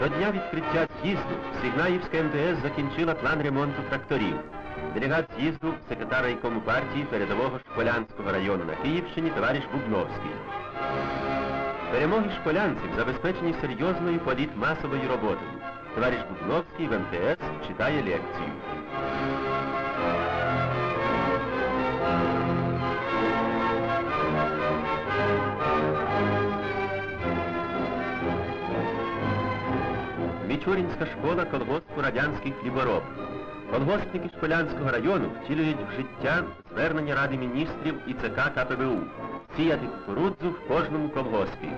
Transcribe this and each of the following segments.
До дня відкриття з'їзду Сигнаївська МТС закінчила план ремонту тракторів. Делегат з'їзду, секретар райкому партії передового Шполянського району на Київщині товариш Бубновський. Перемоги шполянців забезпечені серйозною політмасовою роботою. Товариш Бубновський в МТС читає лекцію. Мічурінська школа колгоспу радянських хлібороб. Колгоспники Шполянського району втілюють в життя звернення Ради міністрів і ЦК КПБУ сіяти кукурудзу в кожному колгоспі.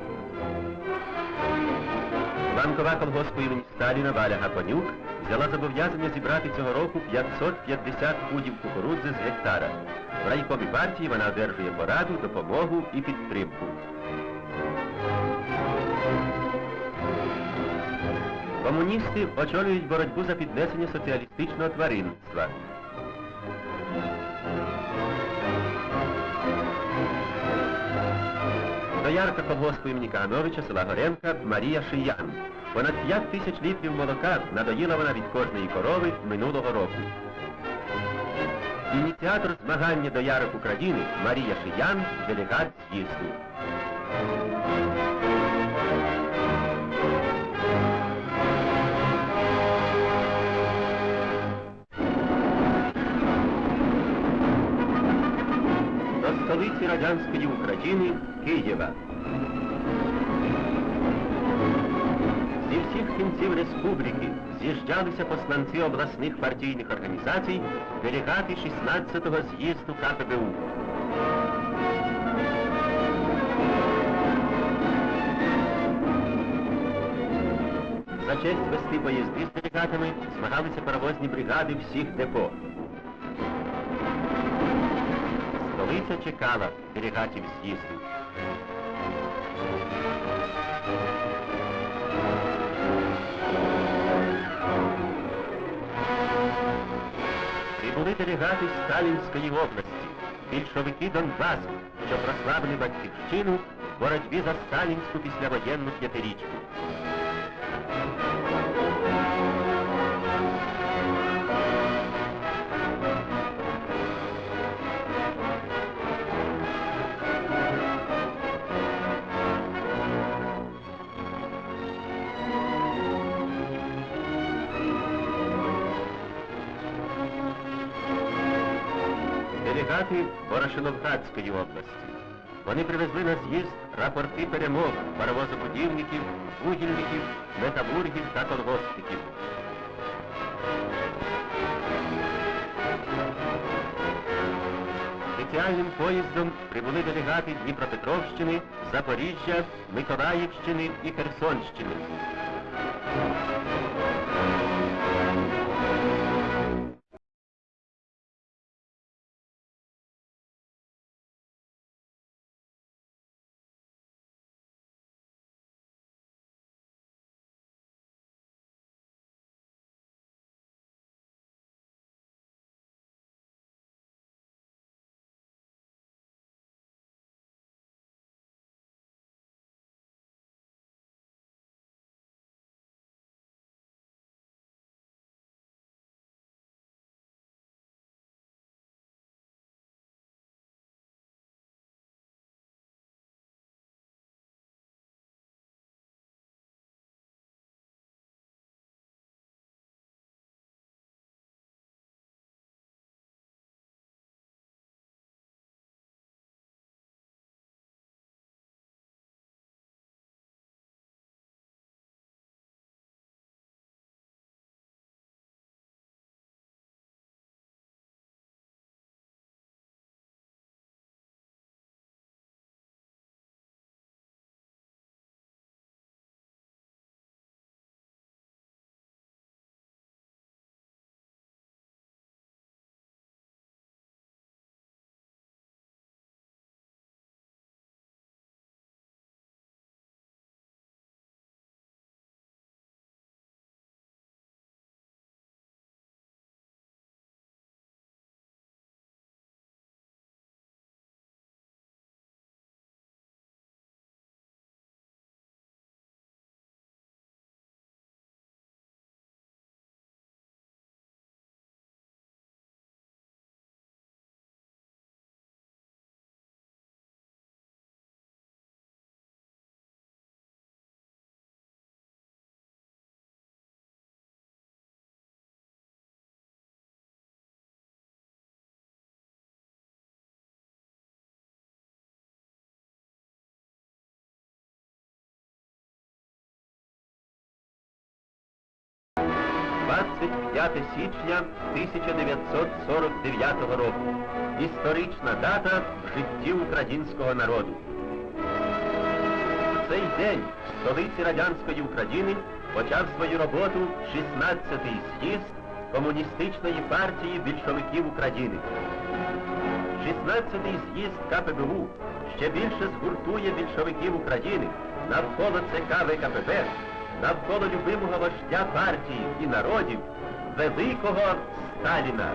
Банкова колгоспу імені Сталіна Валя Гапонюк взяла зобов'язання зібрати цього року 550 пудів кукурудзи з гектара. В райкомі партії вона одержує пораду, допомогу і підтримку. Комуністи очолюють боротьбу за піднесення соціалістичного тваринства. Доярка колгоспу імені Кагановича села Горенка Марія Шиян. Понад 5 тисяч літрів молока надоїла вона від кожної корови минулого року. Ініціатор змагання доярок України Марія Шиян, делегат з'їзду. Столиці радянської України Києва. Зі всіх кінців республіки з'їжджалися посланці обласних партійних організацій, делегати 16-го з'їзду КПБУ. За честь вести поїзди з делегатами змагалися паровозні бригади всіх депо. Столиця чекала делегатів з'їзду. Прибули делегати з Сталінської області, більшовики Донбасу, що прославили батьківщину в боротьбі за сталінську післявоєнну п'ятирічку. Делегати Ворошиловградської області. Вони привезли на з'їзд рапорти перемог паровозобудівників, вугільників, металургів та колгоспників. Спеціальним поїздом прибули делегати Дніпропетровщини, Запоріжжя, Миколаївщини і Херсонщини. 25 січня 1949 року. Історична дата в житті українського народу. У цей день в столиці радянської України почав свою роботу 16-й з'їзд Комуністичної партії більшовиків України. 16-й з'їзд КПБУ ще більше згуртує більшовиків України навколо ЦК ВКПБ, навколо любимого вождя партії і народів, великого Сталіна.